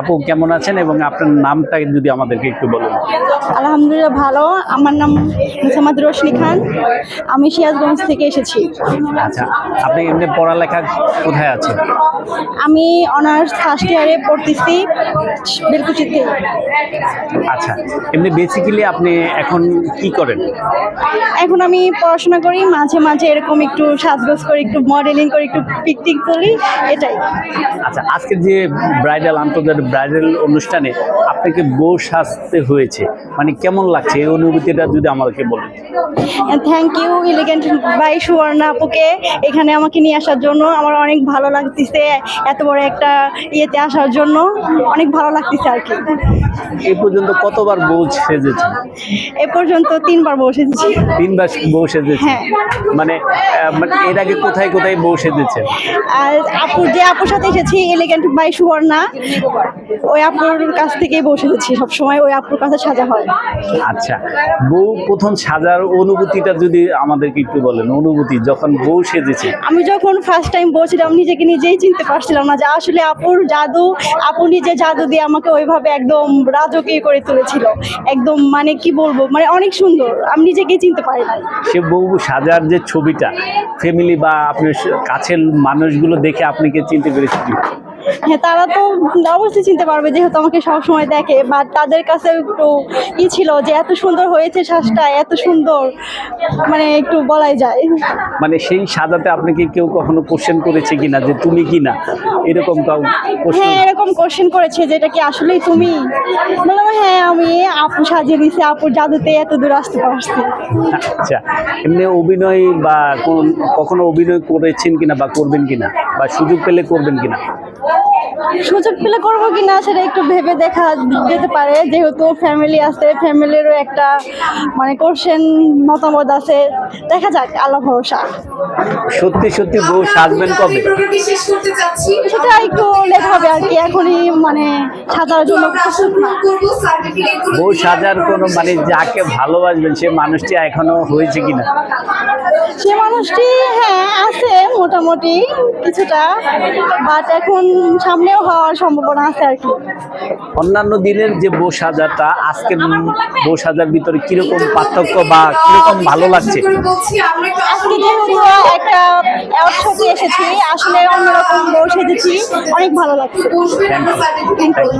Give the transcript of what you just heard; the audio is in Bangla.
আপু কেমন আছেন এবং আপনার নামটা যদি আমাদেরকে একটু বলুন? আলহামদুলিল্লাহ ভালো। আমার নাম মুসাম্মদ রোশনি খান। আমি সিরাজগঞ্জ থেকে এসেছি। আচ্ছা আপনি এমনি পড়ালেখা কোথায় আছেন? আমি অনার্স ফার্স্ট ইয়ারে পড়তেছি বেলকুচিতে। আচ্ছা এমনি বেসিক্যালি আপনি এখন কি করেন? এখন আমি পড়াশোনা করি মাঝে মাঝে এরকম একটু সাজগোজ করি একটু মডেলিং করি একটু পিকটিক করি এটাই। আচ্ছা আজকে যে ব্রাইডাল আন্তর্জাতিক ব্রাইডাল অনুষ্ঠানে আপনাকে বউ সাজতে হয়েছে। মানে কেমন লাগছে? এই অনুভূতিটা যদি আমাকে বলেন। Thank you elegant by Suborna আপুকে এখানে আমাকে নিয়ে আসার জন্য। আমার অনেক ভালো লাগতেছে এত বড় একটা ইয়েতে আসার জন্য। অনেক ভালো লাগতেছে আর কি। এ পর্যন্ত কতবার বউ সেজেছে? এ পর্যন্ত তিনবার বসেছি তিনবার বউ সেজেছে? হ্যাঁ। মানে মানে এর আগে কোথায় কোথায় বউ সেজেছে? আর আপুর যে আপুর সাথে এসেছি এলিগেন্ট বাই সুবর্ণা ওই আপুর কাছ থেকেই বসে গেছি সবসময় ওই আপুর কাছে সাজা হয়। আচ্ছা বউ প্রথম সাজার অনুভূতিটা যদি আমাদেরকে একটু বলেন অনুভূতি যখন বউ সেজেছে। আমি যখন ফার্স্ট টাইম বলছিলাম নিজেকে নিজেই চিনতে পারছিলাম না যে আসলে আপুর জাদু আপু নিজে জাদু দিয়ে আমাকে ওইভাবে একদম রাজকীয় করে তুলেছিল। একদম মানে কি বলব মানে অনেক সুন্দর। আমি নিজেকেই চিনতে পারি না সে বউ সাজার যে ছবিটা ফ্যামিলি বা আপনার কাছের মানুষগুলো দেখে আপনি কি চিনতে পেরেছেন? হ্যাঁ তারা তো অবশ্যই চিনতে পারবে যেহেতু আমাকে সবসময় দেখে বাট তাদের কাছে একটু ই ছিল যে এত সুন্দর হয়েছে শ্বাসটা এত সুন্দর মানে একটু বলাই যায়। মানে সেই সাজাতে আপনাকে কেউ কখনো কোশ্চেন করেছে কিনা যে তুমি কি না এরকম কাউ হ্যাঁ এরকম কোশ্চেন করেছে যে এটা কি আসলেই তুমি? বললাম হ্যাঁ আমি আপু সাজিয়ে দিছি আপুর জাদুতে এত দূর আসতে পারছি। আচ্ছা এমনি অভিনয় বা কোন কখনো অভিনয় করেছেন কিনা বা করবেন কিনা? বা সুযোগ পেলে করবেন কিনা? সুযোগ পেলে করব কিনা সেটা একটু ভেবে দেখা যেতে পারে। যেহেতু ফ্যামিলি আছে ফ্যামিলিরও একটা মানে কোশ্চেন মতামত আছে। দেখা যাক আল্লাহ ভরসা। সত্যি সত্যি বউ সাজবেন কবে? সেটা একটু লেট হবে আর কি এখনই মানে সাজার জন্য প্রস্তুত না। বউ সাজার কোনো মানে যাকে ভালোবাসবেন সে মানুষটি এখনও হয়েছে কিনা? সে মানুষটি হ্যাঁ আছে মোটামুটি কিছুটা বাট এখন সামনেও হওয়ার সম্ভাবনা আছে আর কি। অন্যান্য দিনের যে বউ সাজাটা আজকের বউ সাজার ভিতরে কীরকম পার্থক্য বা কীরকম ভালো লাগছে? একটু আজকে যেহেতু একটা অ্যাওয়ার্ড এসেছি আসলে অন্যরকম অনেক ভালো লাগছে। Thank you